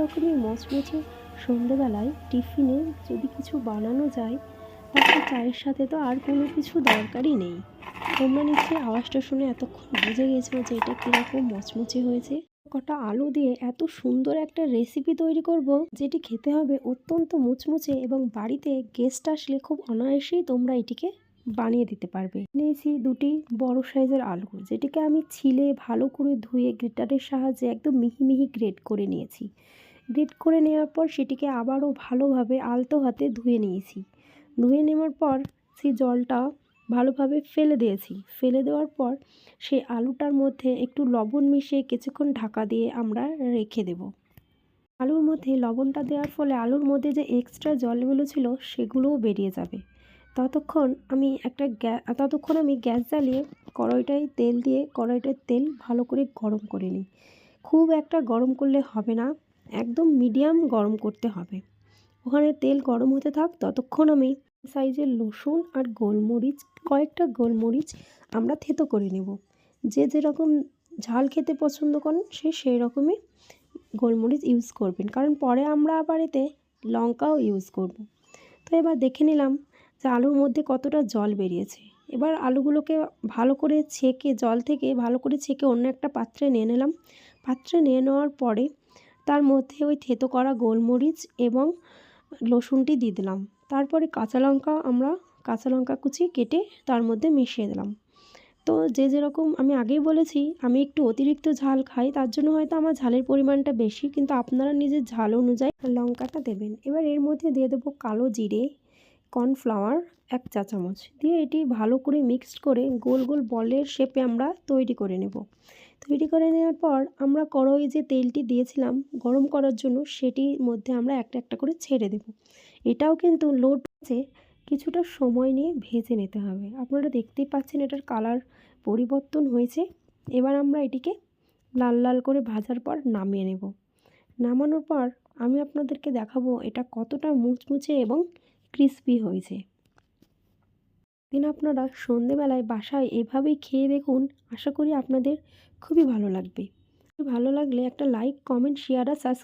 রকমই মচমচে সন্ধেবেলায় টিফিনে যদি কিছু বানানো যায়, তাহলে চায়ের সাথে তো আর কোনো কিছু দরকারই নেই। তোমরা নিশ্চয়ই আওয়াজটা শুনে এতক্ষণ বুঝে গেছো যে এটা কীরকম মচমচে হয়েছে। কটা আলু দিয়ে এত সুন্দর একটা রেসিপি তৈরি করব, যেটি খেতে হবে অত্যন্ত মুচমুচে এবং বাড়িতে গেস্ট আসলে খুব অনায়াসেই তোমরা এটিকে বানিয়ে দিতে পারবে। নিয়েছি দুটি বড় সাইজের আলু, যেটিকে আমি ছিলে ভালো করে ধুয়ে গ্রেটারের সাহায্যে একদম মিহি মিহি গ্রেট করে নিয়েছি। গ্রেট করে নেওয়ার পর সেটিকে আবারও ভালোভাবে আলতো হাতে ধুয়ে নিয়েছি। ধুয়ে নেওয়ার পর সেই জলটা ভালোভাবে ফেলে দিয়েছি। ফেলে দেওয়ার পর সেই আলুটার মধ্যে একটু লবণ মিশিয়ে কিছুক্ষণ ঢাকা দিয়ে আমরা রেখে দেব। আলুর মধ্যে লবণটা দেওয়ার ফলে আলুর মধ্যে যে এক্সট্রা জলগুলো ছিল সেগুলোও বেরিয়ে যাবে। ততক্ষণ আমি একটা গ্যা, ততক্ষণ আমি গ্যাস জ্বালিয়ে কড়াইটায় তেল দিয়ে কড়াইটার তেল ভালো করে গরম করে নিই। খুব একটা গরম করলে হবে না, একদম মিডিয়াম গরম করতে হবে। ওখানে তেল গরম হতে থাক, ততক্ষণ আমি সাইজের রসুন আর গোলমরিচ, কয়েকটা গোলমরিচ আমরা থেতো করে নেব। যে যেরকম ঝাল খেতে পছন্দ করেন, সে সেই রকমই গোলমরিচ ইউজ করবেন। কারণ পরে আমরা আবার এতে লঙ্কাও ইউজ করব। তো এবার দেখে নিলাম যে আলুর মধ্যে কতটা জল বেরিয়েছে? এবার আলুগুলোকে ভালো করে ছেঁকে, জল থেকে ভালো করে ছেঁকে অন্য একটা পাত্রে নিয়ে নিলাম। পাত্রে নিয়ে নেওয়ার পরে তার মধ্যে ওই থেতো করা গোলমরিচ এবং রসুনটি দিয়ে দিলাম। তারপরে কাঁচা লঙ্কা আমরা কাঁচা লঙ্কা কুচি কেটে তার মধ্যে মিশিয়ে দিলাম। তো যে যেরকম আমি আগেই বলেছি, আমি একটু অতিরিক্ত ঝাল খাই, তার জন্য হয়তো আমার ঝালের পরিমাণটা বেশি, কিন্তু আপনারা নিজের ঝাল অনুযায়ী লঙ্কাটা দেবেন। এবার এর মধ্যে দিয়ে দেবো কালো জিরে কর্নফ্লাওয়ার এক চা চামচ। দিয়ে এটি ভালো করে মিক্সড করে গোল গোল বলের শেপে আমরা তৈরি করে নেব। তৈরি করে নেওয়ার পর আমরা কড়াই যে তেলটি দিয়েছিলাম গরম করার জন্য সেটির মধ্যে আমরা একটা একটা করে ছেড়ে দেব। এটাও কিন্তু লোড আছে কিছুটা সময় নিয়ে ভেজে নিতে হবে। আপনারা দেখতেই পাচ্ছেন এটার কালার পরিবর্তন হয়েছে। এবার আমরা এটিকে লাল লাল করে ভাজার পর নামিয়ে নেব। নামানোর পর আমি আপনাদেরকে দেখাবো এটা কতটা মুচমুচে এবং ক্রিস্পি হয়েছে দিন আপনারা সন্ধেবেলায় বাসায় এভাবেই খেয়ে দেখুন, আশা করি আপনাদের খুবই ভালো লাগবে। ভালো লাগলে একটা লাইক কমেন্ট শেয়ার আর সাবস্ক্রাইব